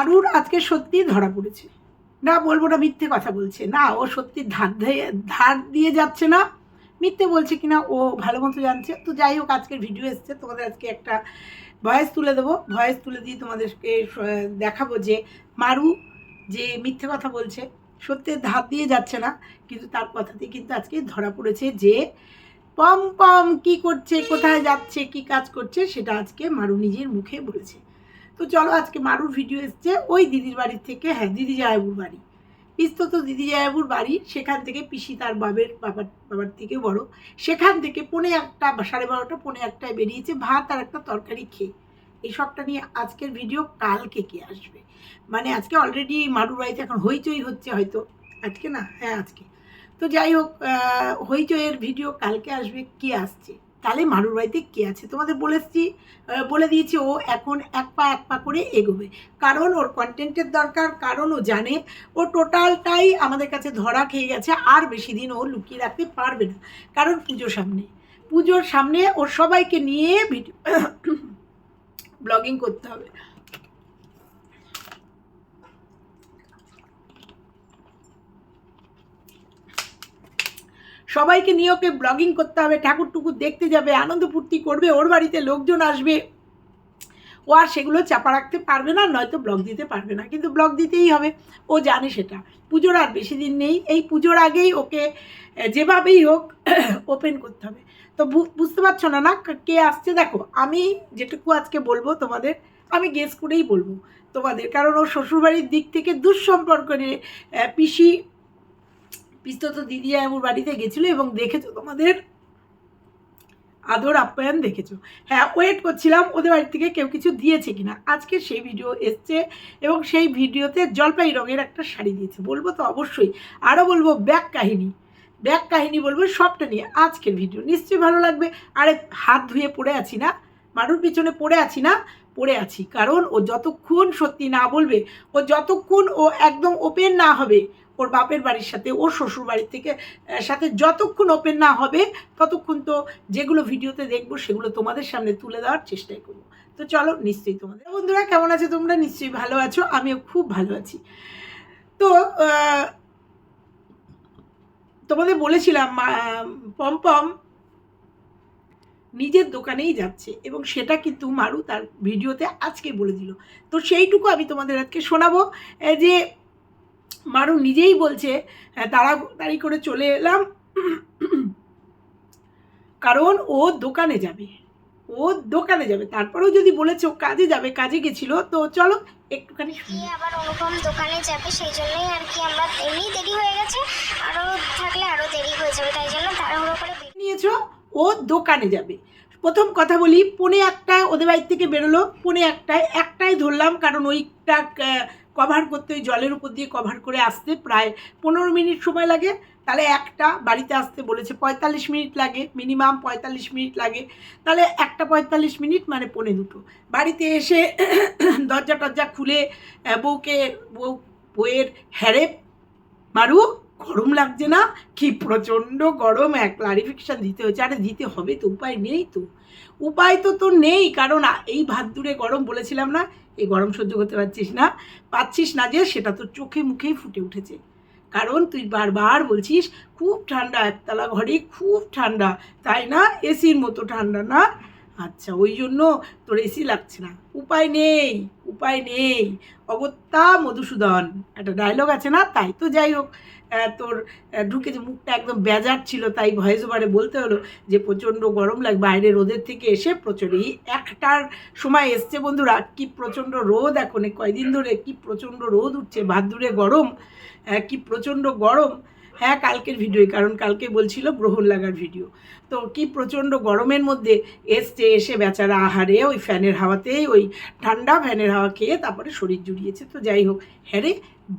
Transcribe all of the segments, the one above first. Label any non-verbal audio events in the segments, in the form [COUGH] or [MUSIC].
আরুর আজকে সত্যি ধরা পড়েছে। না বলব না মিথ্যে কথা বলছে, না ও সত্যি ধার ধার দিয়ে যাচ্ছে না। মিথ্যে বলছে কিনা ও ভালো মতো জানছে। তো যাই হোক, আজকের ভিডিও এসছে। তোমাদের আজকে একটা ভয়েস তুলে দেবো। ভয়েস তুলে দিয়ে তোমাদেরকে দেখাবো যে মারু যে মিথ্যে কথা বলছে, সত্যি ধার দিয়ে যাচ্ছে না, কিন্তু তার কথাতে কিন্তু আজকে ধরা পড়েছে যে পম পম কি করছে, কোথায় যাচ্ছে, কি কাজ করছে, সেটা আজকে মারু নিজের মুখে বলেছে। তো চলো আজকে মারুর ভিডিও এসছে, ওই দিদির বাড়ির থেকে হ্যাঁ দিদি জায়াবুর বাড়ি। পিস্তো তো দিদি জায়াবুর বাড়ি, সেখান থেকে পিসি তার বাবের বাবার বাবার থেকে বড়। সেখান থেকে পৌনে একটা সাড়ে বারোটা, পৌনে একটায় বেরিয়েছে, ভাত আর একটা তরকারি খেয়ে। এই সবটা নিয়ে আজকের ভিডিও কালকে কে আসবে? মানে আজকে অলরেডি মারুর বাড়িতে এখন হইচই হচ্ছে হয়তো। আজকে না? হ্যাঁ আজকে। তো যাই হোক হইচইয়ের ভিডিও কালকে আসবে, কে আসছে? তাহলে মারুর বাড়িতে কে আছে? তোমাদের বলেছি বলে দিয়েছি, ও এখন এক পা এক পা করে এগোবে। কারণ ওর কন্টেন্টের দরকার, কারণ ও জানে, ও টোটালটাই আমাদের কাছে ধরা খেয়ে গেছে, আর বেশি দিন ও লুকিয়ে রাখতে পারবে না। কারণ পুজো সামনে। পুজোর সামনে ওর সবাইকে নিয়ে ভিডিও [COUGHS] ব্লগিং করতে হবে। সবাইকে নিয়ে ওকে ব্লগিং করতে হবে ঠাকুর টুকুর দেখতে যাবে, আনন্দ ফুর্তি করবে, ওর বাড়িতে লোকজন আসবে। ও আর সেগুলো চাপা রাখতে পারবে না, নয়তো ব্লগ দিতে পারবে না, কিন্তু ব্লগ দিতেই হবে। ও জানে সেটা। পুজোর আর বেশি দিন নেই। এই পুজোর আগেই ওকে যেভাবেই হোক [COUGHS] ওপেন করতে হবে। তো বুঝতে পারছ না না? কে আসছে? দেখো, আমি যেটুকু আজকে বলব তোমাদের, আমি গেস করেই বলব তোমাদের। কারণ ওর শ্বশুরবাড়ির দিক থেকে দুঃসম্পর্ক নিয়ে পিসি পিস্তো তো দিদি আমার বাড়িতে গেছিল এবং দেখেছ তোমাদের আদর, আপ্যায়ন দেখেছ। হ্যাঁ ওয়েট করছিলাম, ওদের বাড়ি থেকে কেউ কিছু দিয়েছে কিনা। আজকে সেই ভিডিও এসছে এবং সেই ভিডিওতে জলপাই রঙের একটা শাড়ি দিয়েছে। বলব তো অবশ্যই। আরও বলব, ব্যাক কাহিনী। ব্যাক কাহিনী বলব, সবটা নিয়ে আজকের ভিডিও নিশ্চয়ই ভালো লাগবে। আরে, হাত ধুয়ে পড়ে আছি না? মারুর পিছনে পড়ে আছি না? পড়ে আছি। কারণ ও যতক্ষণ সত্যি না বলবে, ও যতক্ষণ ও একদম ওপেন না হবে ওর বাপের বাড়ির সাথে, ওর শ্বশুর বাড়ির থেকে সাথে যতক্ষণ ওপেন না হবে, ততক্ষণ তো যেগুলো ভিডিওতে দেখব সেগুলো তোমাদের সামনে তুলে দেওয়ার চেষ্টাই করব। তো চলো, নিশ্চয়ই তোমাদের। বন্ধুরা, কেমন আছো তোমরা? নিশ্চয়ই ভালো আছো, আমিও খুব ভালো আছি। তো তোমাদের বলেছিলাম পমপম নিজের দোকানেই যাচ্ছে এবং সেটা কিন্তু মারু তার ভিডিওতে আজকে বলে দিল। তো সেইটুকু আমি তোমাদের আজকে শোনাবো যে মারু নিজেই বলছে "হ্যাঁ, তাড়াতাড়ি করে চলে এলাম। কারণ ও দোকানে যাবে। ও দোকানে যাবে। তারপরেও যদি বলেছে ও কাজে যাবে কাজে গেছিল তো চলো একটুখানি আবার অনুপম দোকানে যাবে সেই জন্যই আর কি আমরা এমনি দেরি হয়ে গেছে। আরও থাকলে আরও দেরি হয়ে যাবে তাই জন্য তাড়াহুড়ো করে নিয়েছো ও দোকানে যাবে। প্রথম কথা বলি পনে একটায় ওদের বাড়ির থেকে বেরোলো। পনে একটায় একটাই ধরলাম কারণ ওইটা কভার করতে, ওই জলের উপর দিয়ে কভার করে আসতে প্রায় পনেরো মিনিট সময় লাগে। তাহলে একটা বাড়িতে আসতে বলেছে পঁয়তাল্লিশ মিনিট লাগে মিনিমাম পঁয়তাল্লিশ মিনিট লাগে। তাহলে একটা পঁয়তাল্লিশ মিনিট মানে পনে দুটো। বাড়িতে এসে [COUGHS] দরজা টরজা খুলে বউকে, বউ, বউয়ের হ্যারে মারু, গরম লাগছে না? কি প্রচণ্ড গরম, এক ক্লারিফিকেশান দিতে হচ্ছে। আরে, দিতে হবে তো, উপায় নেই তো। উপায় তো তোর নেই, কারণ এই ভাত দূরে গরম বলেছিলাম না এই গরম সহ্য করতে পারছিস না, পাচ্ছিস না যে সেটা তোর চোখে মুখেই ফুটে উঠেছে। কারণ তুই বারবার বলছিস, খুব ঠান্ডা, একতলা ঘরে খুব ঠান্ডা। তাই না? এসির মতো ঠান্ডা না? আচ্ছা ওই জন্য তোর এসি লাগছে না। উপায় নেই উপায় নেই। অগত্যা মধুসূদন, একটা ডায়লগ আছে না? তাই তো যাই হোক তোর ঢুকে যে মুখটা একদম বেজার ছিল, তাই ভয়েস ওভারে বলতে হলো যে, প্রচণ্ড গরম লাগে, বাইরে রোদের থেকে এসে প্রচণ্ড, এই একটার সময় এসছে বন্ধুরা, কি প্রচণ্ড রোদ এখন কয়দিন ধরে কি প্রচণ্ড রোদ উঠছে ভাদ্দুরে গরম কি প্রচণ্ড গরম। হ্যাঁ কালকের ভিডিও কারণ কালকে বলছিল গ্রহণ লাগার ভিডিও তো কি প্রচণ্ড গরমের মধ্যে এসছে, এসে বেচারা আহারে ওই ফ্যানের হাওয়াতেই, ওই ঠান্ডা ফ্যানের হাওয়া খেয়ে তারপরে শরীর জুড়িয়েছে। তো যাই হোক হ্যাঁ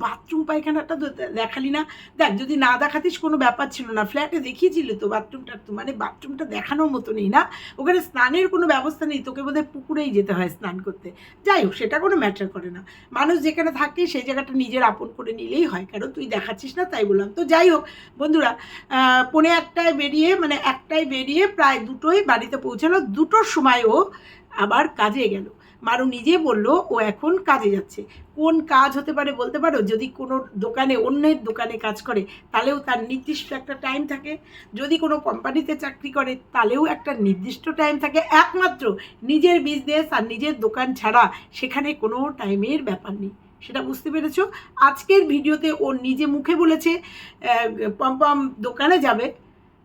বাথরুম পায়খানাটা তো দেখালি না। দেখ, যদি না দেখাতিস কোনো ব্যাপার ছিল না। ফ্ল্যাটে দেখিয়েছিল তো বাথরুমটা তো মানে বাথরুমটা দেখানোর মতো নেই না। ওখানে স্নানের কোনো ব্যবস্থা নেই। তোকে বোধহয় পুকুরেই যেতে হয় স্নান করতে। যাই হোক, সেটা কোনো ম্যাটার করে না। মানুষ যেখানে থাকে, সেই জায়গাটা নিজের আপন করে নিলেই হয়। কারণ তুই দেখাচ্ছিস না, তাই বললাম। তো যাই হোক, বন্ধুরা পনে একটায় বেরিয়ে মানে একটায় বেরিয়ে প্রায় দুটোই বাড়িতে পৌঁছালো। দুটোর সময় ও আবার কাজে গেল। মারু নিজে বলল, ও এখন কাজে যাচ্ছে। কোন কাজ হতে পারে বলতে পারো? যদি কোনো দোকানে, অন্যের দোকানে কাজ করে, তাহলেও তার নির্দিষ্ট একটা টাইম থাকে। যদি কোনো কোম্পানিতে চাকরি করে, তাহলেও একটা নির্দিষ্ট টাইম থাকে। একমাত্র নিজের বিজনেস আর নিজের দোকান ছাড়া সেখানে কোনো টাইমের ব্যাপার নেই। সেটা বুঝতে পেরেছ? আজকের ভিডিওতে ও নিজে মুখে বলেছে পম্পম দোকানে যাবে।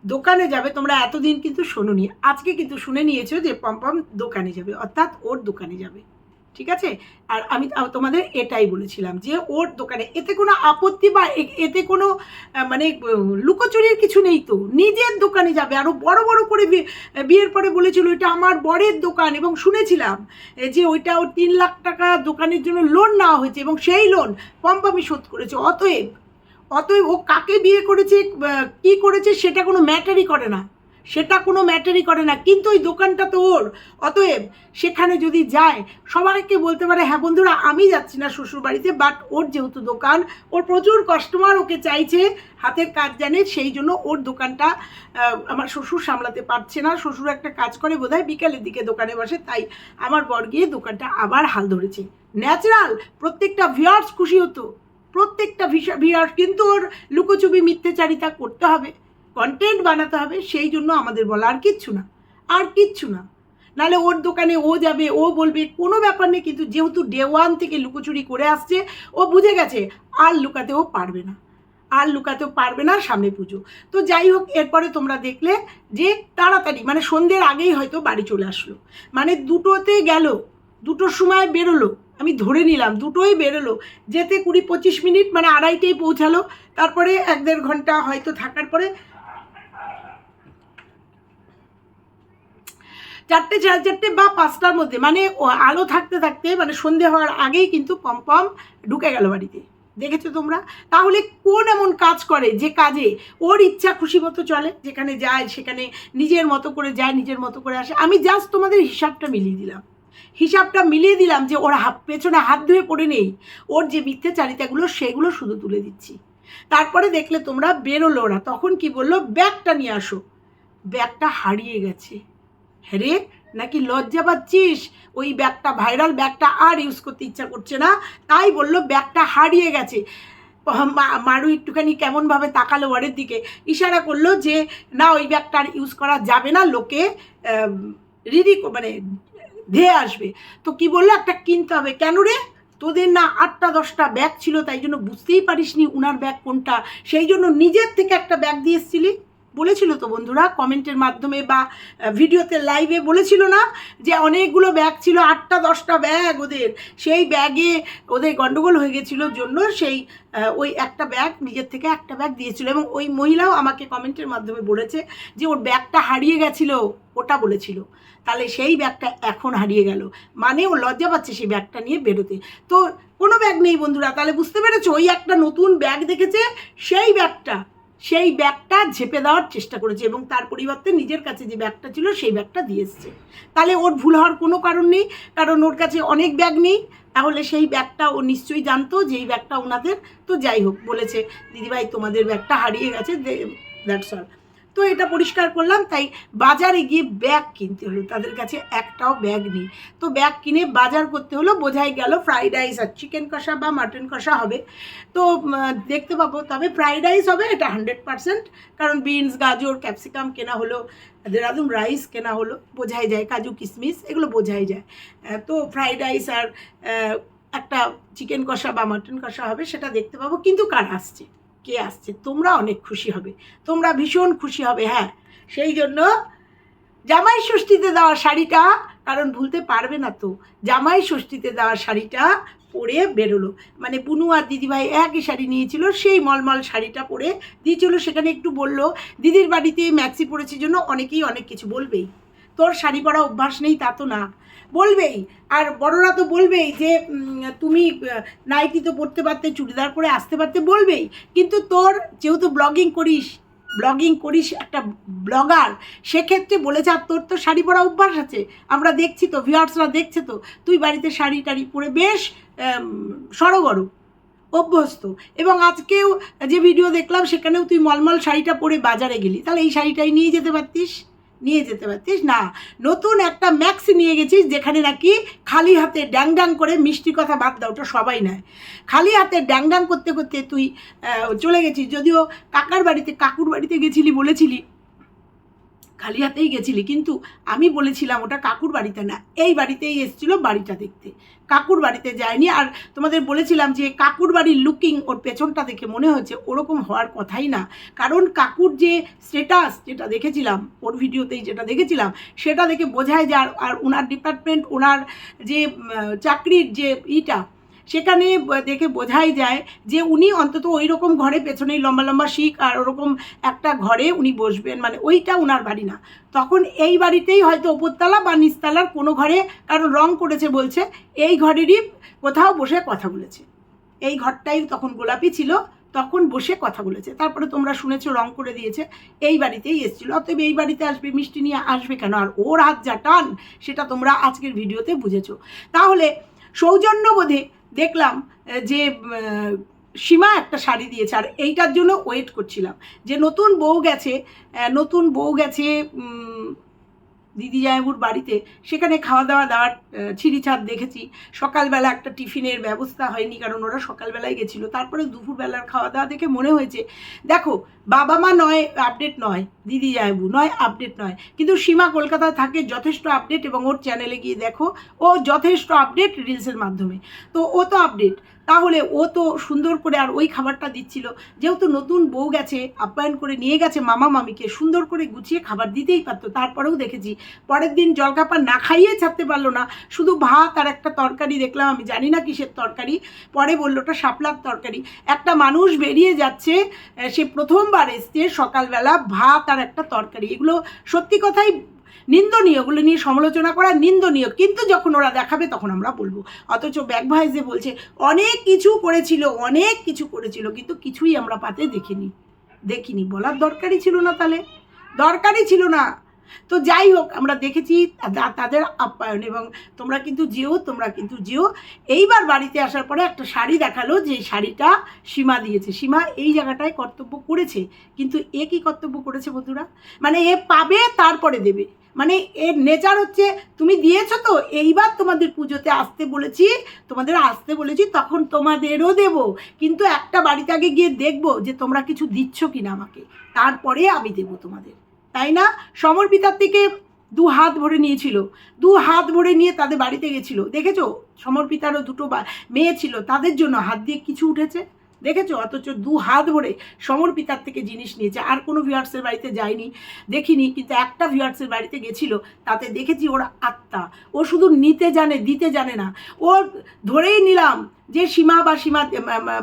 দোকানে যাবে, তোমরা এতদিন কিন্তু শোনোনি। আজকে কিন্তু শুনে নিয়েছো যে পম্পম দোকানে যাবে, অর্থাৎ ওর দোকানে যাবে। ঠিক আছে? আর আমি তোমাদের এটাই বলেছিলাম যে ওর দোকানে, এতে কোনো আপত্তি বা এতে কোনো মানে লুকোচুরির কিছু নেই তো। নিজের দোকানে যাবে। আরও বড় বড় করে বিয়ের পরে বলেছিল, এটা আমার বরের দোকান। এবং শুনেছিলাম যে ওইটা ওর তিন লাখ টাকা দোকানের জন্য লোন নেওয়া হয়েছে এবং সেই লোন পম্পামি শোধ করেছে। অতএব অতএব ও কাকে বিয়ে করেছে কি করেছে সেটা কোনো ম্যাটারই করে না। সেটা কোনো ম্যাটারই করে না। কিন্তু ওই দোকানটা তো ওর। অতএব সেখানে যদি যায়, সবাইকে বলতে পারে হ্যাঁ বন্ধুরা, আমি যাচ্ছি না শ্বশুর বাড়িতে বাট ওর যেহেতু দোকান, ওর প্রচুর কাস্টমার ওকে চাইছে, হাতের কাজ জানে, সেই জন্য ওর দোকানটা আমার শ্বশুর সামলাতে পারছে না। শ্বশুর একটা কাজ করে বোধহয় বিকালের দিকে দোকানে বসে, তাই আমার বর গিয়ে দোকানটা আবার হাল ধরেছে। ন্যাচারাল প্রত্যেকটা ভিয়ার্স খুশি হতো। প্রত্যেকটা ভিয়ার্স কিন্তু ওর লুকোচুপি, মিথ্যেচারিতা করতে হবে কন্টেন্ট বানাতে হবে, সেই জন্য আমাদের বলা আর কিচ্ছু না, আর কিচ্ছু না। নাহলে ওর দোকানে ও যাবে, ও বলবে, কোনো ব্যাপার নেই, কিন্তু যেহেতু ডে ওয়ান থেকে লুকোচুরি করে আসছে, ও বুঝে গেছে, আর লুকাতেও পারবে না, আর লুকাতেও পারবে না সামনে পুজো। তো যাই হোক, এরপরে তোমরা দেখলে যে তাড়াতাড়ি মানে সন্ধ্যের আগেই হয়তো বাড়ি চলে আসলো। মানে দুটোতে গেল, দুটোর সময় বেরোলো আমি ধরে নিলাম, দুটোই বেরোলো। যেতে কুড়ি পঁচিশ মিনিট মানে আড়াইটেই পৌঁছালো। তারপরে এক দেড় ঘণ্টা হয়তো থাকার পরে চারটে, সাড়ে চারটে বা পাঁচটার মধ্যে মানে আলো থাকতে থাকতে মানে সন্ধে হওয়ার আগেই কিন্তু পম্পম ঢুকে গেল বাড়িতে। দেখেছ তোমরা? তাহলে কোন এমন কাজ করে যে কাজে ওর ইচ্ছা খুশি মতো চলে? যেখানে যায়, সেখানে নিজের মতো করে যায়, নিজের মতো করে আসে। আমি জাস্ট তোমাদের হিসাবটা মিলিয়ে দিলাম। হিসাবটা মিলিয়ে দিলাম যে ওর হাত পেছনে হাত ধুয়ে পড়ে নেই। ওর যে মিথ্যেচারিতাগুলো, সেগুলো শুধু তুলে দিচ্ছি। তারপরে দেখলে তোমরা বেরোলো ওরা তখন কি বলল? ব্যাগটা নিয়ে আসো। ব্যাগটা হারিয়ে গেছে। হ্যাঁ রে, নাকি লজ্জা পাচ্ছিস? ওই ব্যাগটা ভাইরাল ব্যাগটা আর ইউজ করতে ইচ্ছা করছে না। তাই বলল, ব্যাগটা হারিয়ে গেছে। মারু একটুখানি কেমনভাবে তাকালো ওয়ারের দিকে। ইশারা করল যে, না, ওই ব্যাগটা আর ইউজ করা যাবে না। লোকে রিডি মানে ধেয়ে আসবে। তো কি বলল? একটা কিনতে হবে। কেন রে? তোদের না আটটা, দশটা ব্যাগ ছিল, তাই জন্য বুঝতেই পারিসনি উনার ব্যাগ কোনটা। সেই জন্য নিজের থেকে একটা ব্যাগ দিয়ে এসছিলি? বলেছিল তো বন্ধুরা, কমেন্টের মাধ্যমে বা ভিডিওতে লাইভে বলেছিল না যে অনেকগুলো ব্যাগ ছিল, আটটা, দশটা ব্যাগ ওদের। সেই ব্যাগে ওদের গন্ডগোল হয়ে গেছিল জন্য সেই ওই একটা ব্যাগ নিজের থেকে একটা ব্যাগ দিয়েছিল এবং ওই মহিলাও আমাকে কমেন্টের মাধ্যমে বলেছে যে ওর ব্যাগটা হারিয়ে গেছিল, ওটা বলেছিল। তাহলে সেই ব্যাগটা এখন হারিয়ে গেল। মানে ও লজ্জা পাচ্ছে সেই ব্যাগটা নিয়ে বেরোতে। তো কোনো ব্যাগ নেই বন্ধুরা, তাহলে বুঝতে পেরেছ? ওই একটা নতুন ব্যাগ দেখেছে, সেই ব্যাগটা সেই ব্যাগটা ঝেপে দেওয়ার চেষ্টা করেছে এবং তার পরিবর্তে নিজের কাছে যে ব্যাগটা ছিল সেই ব্যাগটা দিয়ে এসছে। তাহলে ওর ভুল হওয়ার কোনো কারণ নেই, কারণ ওর কাছে অনেক ব্যাগ নেই। তাহলে সেই ব্যাগটা ও নিশ্চয়ই জানতো যে এই ব্যাগটা ওনাদের। তো যাই হোক, বলেছে, দিদিভাই, তোমাদের ব্যাগটা হারিয়ে গেছে দ্যাটস অল তো এটা পরিষ্কার করলাম, তাই বাজারে গিয়ে ব্যাগ কিনতে হলো। তাদের কাছে একটাও ব্যাগ নেই। তো ব্যাগ কিনে বাজার করতে হলো, বোঝাই গেল ফ্রাইড রাইস আর চিকেন কষা বা মাটন কষা হবে। তো দেখতে পাবো, তবে ফ্রাইড রাইস হবে, এটা হান্ড্রেড পারসেন্ট কারণ বিনস গাজর ক্যাপসিকাম কেনা হলো, দেরাদুন রাইস কেনা হলো, বোঝাই যায়, কাজু কিশমিশ এগুলো বোঝাই যায়। তো ফ্রাইড রাইস আর একটা চিকেন কষা বা মাটন কষা হবে, সেটা দেখতে পাবো, কিন্তু কার আসছে? কে আসছে? তোমরা অনেক খুশি হবে। তোমরা ভীষণ খুশি হবে হ্যাঁ। সেই জন্য জামাই ষষ্ঠীতে দেওয়া শাড়িটা, কারণ ভুলতে পারবে না তো, জামাই ষষ্ঠীতে দেওয়া শাড়িটা পরে বেরোলো। মানে বুনু আর দিদিভাই একই শাড়ি নিয়েছিল, সেই মলমল শাড়িটা পরে দিয়েছিল। সেখানে একটু বলল, দিদির বাড়িতে ম্যাক্সি পরেছে জন্য অনেকেই অনেক কিছু বলবেই। তোর শাড়ি পরা অভ্যাস নেই তা তো না। বলবেই। আর বড়রা তো বলবেই যে তুমি নাইটি তো পরতে পারতে, চুড়িদার পরে আসতে পারতে বলবেই। কিন্তু তোর যেহেতু ব্লগিং করিস ব্লগিং করিস একটা ব্লগার সেক্ষেত্রে বলেছে আর তোর তো শাড়ি পরা অভ্যাস আছে। আমরা দেখছি তো ভিউয়ার্সরা দেখছে তো, তুই বাড়িতে শাড়ি টাড়ি পরে বেশ সড়গড় অভ্যস্ত। এবং আজকেও যে ভিডিও দেখলাম, সেখানেও তুই মলমল শাড়িটা পরে বাজারে গেলি। তাহলে এই শাড়িটাই নিয়ে যেতে পারতিস? নিয়ে যেতে পারতিস? না। নতুন একটা ম্যাক্স নিয়ে গেছিস যেখানে নাকি খালি হাতে ড্যাং ড্যাং করে মিষ্টি কথা বাদ দাও, ওটা সবাই নেয়। খালি হাতে ড্যাং ড্যাং করতে করতে তুই চলে গেছিস। যদিও কাকার বাড়িতে, কাকুর বাড়িতে গেছিলি বলেছিলি খালি হাতেই গেছিলি, কিন্তু আমি বলেছিলাম ওটা কাকুর বাড়িতে না, এই বাড়িতেই এসেছিল বাড়িটা দেখতে। কাকুর বাড়িতে যায়নি আর তোমাদের বলেছিলাম যে কাকুর বাড়ির লুকিং ওর পেছনটা দেখে মনে হয়েছে, ওরকম হওয়ার কথাই না। কারণ কাকুর যে স্টেটাস যেটা দেখেছিলাম, ওর ভিডিওতেই যেটা দেখেছিলাম, সেটা দেখে বোঝায় যে আর ওনার ডিপার্টমেন্ট ওনার যে চাকরির যে ইটা সেখানে দেখে বোঝাই যায় যে উনি অন্তত ওই রকম ঘরে পেছনেই লম্বা লম্বা শিখ আর ওরকম একটা ঘরে উনি বসবেন মানে ওইটা ওনার বাড়ি না। তখন এই বাড়িতেই হয়তো ওপরতলা বা নিচতলার কোনো ঘরে কারণ রং করেছে বলছে, এই ঘরেরই কোথাও বসে কথা বলেছে। এই ঘরটাই তখন গোলাপি ছিল, তখন বসে কথা বলেছে। তারপরে তোমরা শুনেছো রং করে দিয়েছে, এই বাড়িতেই এসেছিল। অতএব এই বাড়িতে আসবে, মিষ্টি নিয়ে আসবে কেন? আর ওর হাত যা টান, সেটা তোমরা আজকের ভিডিওতে বুঝেছ। তাহলে সৌজন্যবোধে দেখলাম যে সীমা একটা শাড়ি দিয়েছে, আর এইটার জন্য ওয়েট করছিলাম। যে, নতুন বউ গেছে নতুন বউ গেছে দিদি জায়বুর বাড়িতে। সেখানে খাওয়া দাওয়া দেওয়ার ছিঁড়ি ছাদ দেখেছি। সকালবেলা একটা টিফিনের ব্যবস্থা হয়নি, কারণ ওরা সকালবেলায় গেছিল। তারপরে দুপুরবেলার খাওয়া দাওয়া দেখে মনে হয়েছে, দেখো, বাবা মা নয়, আপডেট নয়, দিদি জায়বু নয়, আপডেট নয়। কিন্তু সীমা কলকাতায় থাকে, যথেষ্ট আপডেট এবং ওর চ্যানেলে গিয়ে দেখো, ও যথেষ্ট আপডেট রিলসের মাধ্যমে। তো ও তো আপডেট তাহলে ও তো সুন্দর করে আর ওই খাবারটা দিচ্ছিল। যেহেতু নতুন বউ গেছে, আপ্যায়ন করে নিয়ে গেছে মামা মামিকে, সুন্দর করে গুছিয়ে খাবার দিতেই পারতো। তারপরেও দেখেছি, পরের দিন জলখাবার না খাইয়ে ছাড়তে পারল না। শুধু ভাত আর একটা তরকারি দেখলাম, আমি জানি না কিসের তরকারি। পরে বলল, ওটা শাপলার তরকারি। একটা মানুষ বেরিয়ে যাচ্ছে, সে প্রথমবার এসছে সকালবেলা ভাত আর একটা তরকারি। এগুলো সত্যি কথাই নিন্দনীয় ওগুলো নিয়ে সমালোচনা করা নিন্দনীয়। কিন্তু যখন ওরা দেখাবে, তখন আমরা বলব। অথচ ব্যাক যে বলছে, অনেক কিছু করেছিল, অনেক কিছু করেছিল, কিন্তু কিছুই আমরা পাতে দেখিনি। দেখিনি। বলার দরকারই ছিল না তাহলে। দরকারই ছিল না। তো যাই হোক, আমরা দেখেছি তাদের আপ্যায়ন এবং তোমরা কিন্তু যেও, তোমরা কিন্তু যেও। এইবার বাড়িতে আসার পরে একটা শাড়ি দেখাল যে শাড়িটা সীমা দিয়েছে। সীমা এই জায়গাটায় কর্তব্য করেছে, কিন্তু এ কি কর্তব্য করেছে বন্ধুরা? মানে এ পাবে, তারপরে দেবে। মানে এর নেচার হচ্ছে, তুমি দিয়েছ তো, এইবার তোমাদের পুজোতে আসতে বলেছি, তোমাদের আসতে বলেছি, তখন তোমাদেরও দেব। কিন্তু একটা বাড়িতে আগে গিয়ে দেখব যে তোমরা কিছু দিচ্ছ কিনা আমাকে। তারপরে আমি দেবো তোমাদের। তাই না? সমর্পিতার থেকে দু হাত ভরে নিয়েছিল। দু হাত ভরে নিয়ে তাদের বাড়িতে গেছিল। দেখেছ? সমর্পিতারও দুটো মেয়ে ছিল। তাদের জন্য হাত দিয়ে কিছু উঠেছে। দেখেছ? অথচ দু হাত ভরে সমর্পিতার থেকে জিনিস নিয়েছে। আর কোনো ভিউয়ার্সের বাড়িতে যায়নি, দেখিনি। কিন্তু একটা ভিউয়ার্সের বাড়িতে গেছিল। তাতে দেখেছি ওর আত্মা। ও শুধু নিতে জানে, দিতে জানে না। ও ধরেই নিলাম যে সীমা বা সীমা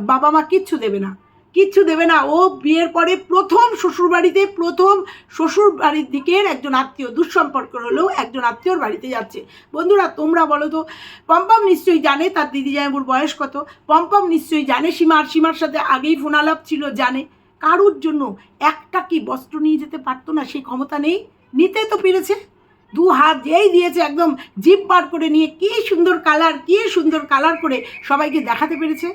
বাবা মা কিচ্ছু দেবে না। কিচ্ছু দেবে না। ও বিয়ের পরে প্রথম শ্বশুর বাড়িতে প্রথম শ্বশুর বাড়ির দিকের একজন আত্মীয়, দুঃসম্পর্ক হলেও একজন আত্মীয়র বাড়িতে যাচ্ছে। বন্ধুরা, তোমরা বলো তো, পম্পম নিশ্চয়ই জানে তার দিদি জামাইবুর বয়স কত? পম্পম নিশ্চয়ই জানে, সীমার সীমার সাথে আগেই ফোনালাপ ছিল, জানে। কারুর জন্য একটা কি বস্ত্র নিয়ে যেতে পারতো না সেই ক্ষমতা নেই? নিতে তো পেরেছে। দু হাত যেই দিয়েছে একদম জিপ বার করে নিয়ে, কি সুন্দর কালার কি সুন্দর কালার করে সবাইকে দেখাতে পেরেছে।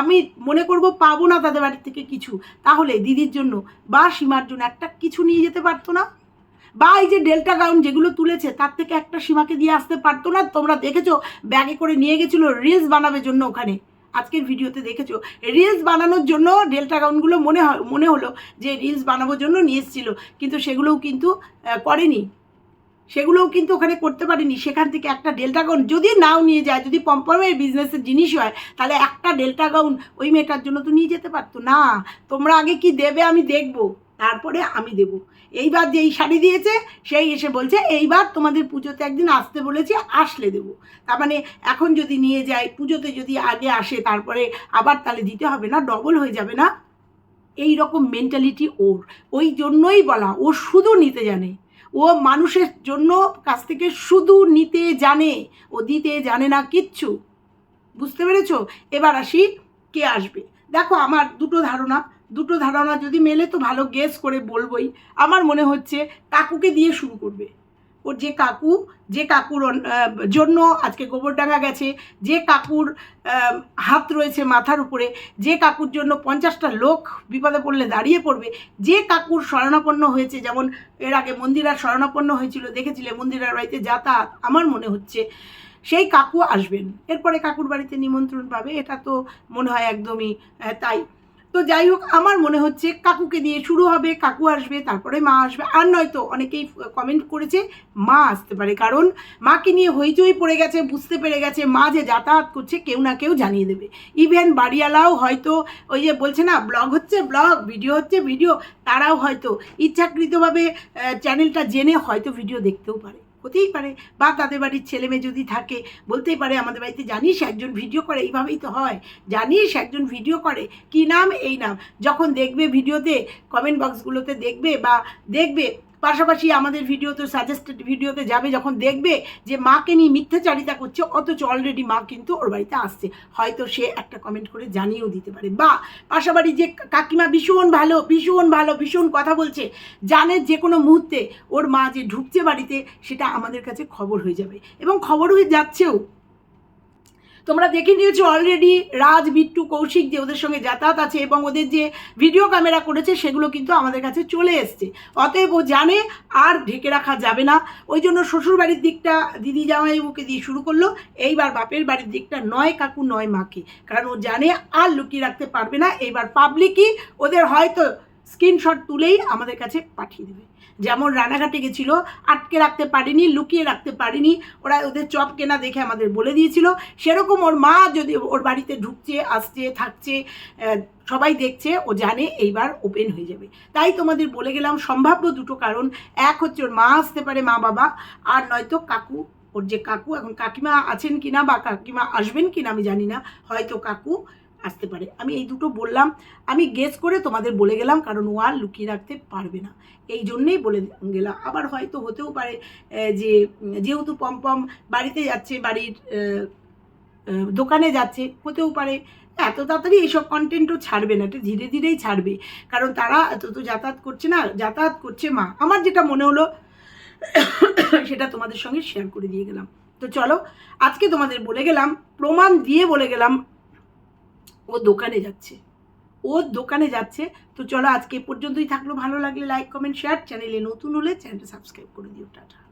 আমি মনে করব পাবো না তাদের বাড়ি থেকে কিছু। তাহলে দিদির জন্য বা সীমার জন্য একটা কিছু নিয়ে যেতে পারতো না। বা এই যে ডেল্টা গাউন যেগুলো তুলেছে, তার থেকে একটা সীমাকে দিয়ে আসতে পারতো না। তোমরা দেখেছ ব্যাগে করে নিয়ে গেছিল রিলস বানাবে জন্য ওখানে। আজকের ভিডিওতে দেখেছ রিলস বানানোর জন্য ডেল্টা গাউনগুলো মনে হয়, মনে হলো যে রিলস বানানোর জন্য নিয়ে এসেছিল। কিন্তু সেগুলোও কিন্তু করেনি। সেগুলোও কিন্তু ওখানে করতে পারেনি। সেখান থেকে একটা ডেল্টা গাউন যদি নাও নিয়ে যায়, যদি পম্পমের বিজনেসের জিনিস হয়, তাহলে একটা ডেল্টা গাউন ওই মেয়েটার জন্য তো নিয়ে যেতে পারতো। না, তোমরা আগে কি দেবে আমি দেখব, তারপরে আমি দেব। এইবার যেই শাড়ি দিয়েছে, সেই এসে বলছে, এইবার তোমাদের পুজোতে একদিন আসতে বলেছি, আসলে দেবো। তার মানে এখন যদি নিয়ে যায়, পুজোতে যদি আগে আসে, তারপরে আবার তাহলে দিতে হবে না ডবল হয়ে যাবে না। এই রকম মেন্টালিটি ওর। ওই জন্যই বলা, ও শুধু নিতে জানে। ও মানুষের জন্য কাছ থেকে শুধু নিতে জানে, ও দিতে জানে না কিচ্ছু। বুঝতে পেরেছ? এবার আসি কে আসবে। দেখো আমার দুটো ধারণা। দুটো ধারণা যদি মেলে তো ভালো গেস করে বলবই। আমার মনে হচ্ছে কাকুকে দিয়ে শুরু করবে। ওর যে কাকু, যে কাকুর জন্য আজকে গোবরডাঙ্গা গেছে, যে কাকুর হাত রয়েছে মাথার উপরে, যে কাকুর জন্য পঞ্চাশটা লোক বিপদে পড়লে দাঁড়িয়ে পড়বে, যে কাকুর শরণাপন্ন হয়েছে, যেমন এর আগে মন্দিরার শরণাপন্ন হয়েছিল, দেখেছিলে মন্দিরার বাড়িতে যাতায়াত আমার মনে হচ্ছে, সেই কাকু আসবেন। এরপরে কাকুর বাড়িতে নিমন্ত্রণ পাবে, এটা তো মনে হয় একদমই তাই। তো যাই হোক, আমার মনে হচ্ছে কাকুকে দিয়ে শুরু হবে, কাকু আসবে, তারপরে মা আসবে। আর নয়তো অনেকেই কমেন্ট করেছে, মা আসতে পারে। কারণ মাকে নিয়ে হইচই পড়ে গেছে, বুঝতে পেরে গেছে মা যে যাতায়াত করছে, কেউ না কেউ জানিয়ে দেবে। ইভেন বাড়িওয়ালাও হয়তো ওই যে বলছে না ব্লগ হচ্ছে ব্লগ ভিডিও হচ্ছে ভিডিও তারাও হয়তো ইচ্ছাকৃতভাবে চ্যানেলটা জেনে হয়তো ভিডিও দেখতেও পারে। হতেই পারে বা তাদের বাড়ির ছেলে মেয়ে যদি থাকে, বলতেই পারে আমাদের বাড়িতে জানিস একজন ভিডিও করে, এইভাবেই তো হয়। জানিস একজন ভিডিও করে, কি নাম, এই নাম। যখন দেখবে ভিডিওতে কমেন্ট বক্সগুলোতে দেখবে বা দেখবে পাশাপাশি আমাদের ভিডিওতে সাজেস্টেড ভিডিওতে যাবে, যখন দেখবে যে মাকে নিয়ে মিথ্যাচারিতা করছে, অথচ অলরেডি মা কিন্তু ওর বাড়িতে আসছে। হয়তো সে একটা কমেন্ট করে জানিয়েও দিতে পারে। বা পাশাপাশি যে কাকিমা ভীষণ ভালো ভীষণ ভালো, ভীষণ কথা বলছে, জানে যে কোনো মুহূর্তে ওর মা যে ঢুকছে বাড়িতে, সেটা আমাদের কাছে খবর হয়ে যাবে। এবং খবর হয়ে যাচ্ছেও তোমরা দেখে নিয়েছো অলরেডি রাজ, বিট্টু, কৌশিক যে ওদের সঙ্গে যাতায়াত আছে এবং ওদের যে ভিডিও ক্যামেরা করেছে সেগুলো কিন্তু আমাদের কাছে চলে এসছে। অতএব ও জানে আর ঢেকে রাখা যাবে না। ওই জন্য শ্বশুর বাড়ির দিকটা দিদি জামাইবাবুকে দিয়ে শুরু করল। এইবার বাপের বাড়ির দিকটা নয়, কাকু নয়, মাকে। কারণ ও জানে আর লুকিয়ে রাখতে পারবে না। এইবার পাবলিকই ওদের হয়তো স্ক্রিনশট তুলেই আমাদের কাছে পাঠিয়ে দেবে। যেমন রানাঘাটে গেছিল, আটকে রাখতে পারিনি, লুকিয়ে রাখতে পারিনি, ওরা ওদের চপ কেনা দেখে আমাদের বলে দিয়েছিল। সেরকম ওর মা যদি ওর বাড়িতে ঢুকছে, আসছে, থাকছে সবাই দেখছে, ও জানে এইবার ওপেন হয়ে যাবে। তাই তোমাদের বলে গেলাম, সম্ভাব্য দুটো কারণ। এক হচ্ছে ওর মা আসতে পারে মা বাবা, আর নয়তো কাকু। ওর যে কাকু, এখন কাকিমা আছেন কিনা বা কাকিমা আসবেন কিনা আমি জানি না। হয়তো কাকু। আসতে পারে। আমি এই দুটো বললাম, আমি গেস করে তোমাদের বলে গেলাম, কারণ ও আর লুকিয়ে রাখতে পারবে না। এই জন্যেই বলে গেলাম। আবার হয়তো হতেও পারে যে, যেহেতু পম্পম বাড়িতে যাচ্ছে, বাড়ির দোকানে যাচ্ছে, হতেও পারে। এত তাড়াতাড়ি এইসব কন্টেন্টও ছাড়বে না, এটা ধীরে ধীরেই ছাড়বে। কারণ তারা এত তো যাতায়াত করছে না, যাতায়াত করছে মা। আমার যেটা মনে হলো, সেটা তোমাদের সঙ্গে শেয়ার করে দিয়ে গেলাম। তো চলো, আজকে তোমাদের বলে গেলাম, প্রমাণ দিয়ে বলে গেলাম ও দোকানে যাচ্ছে। ও দোকানে যাচ্ছে। তো চলো আজকে পর্যন্তই থাকল। ভালো লাগলে লাইক কমেন্ট শেয়ার চ্যানেলে নতুন হলে চ্যানেলটা সাবস্ক্রাইব করে দিও। টাটা।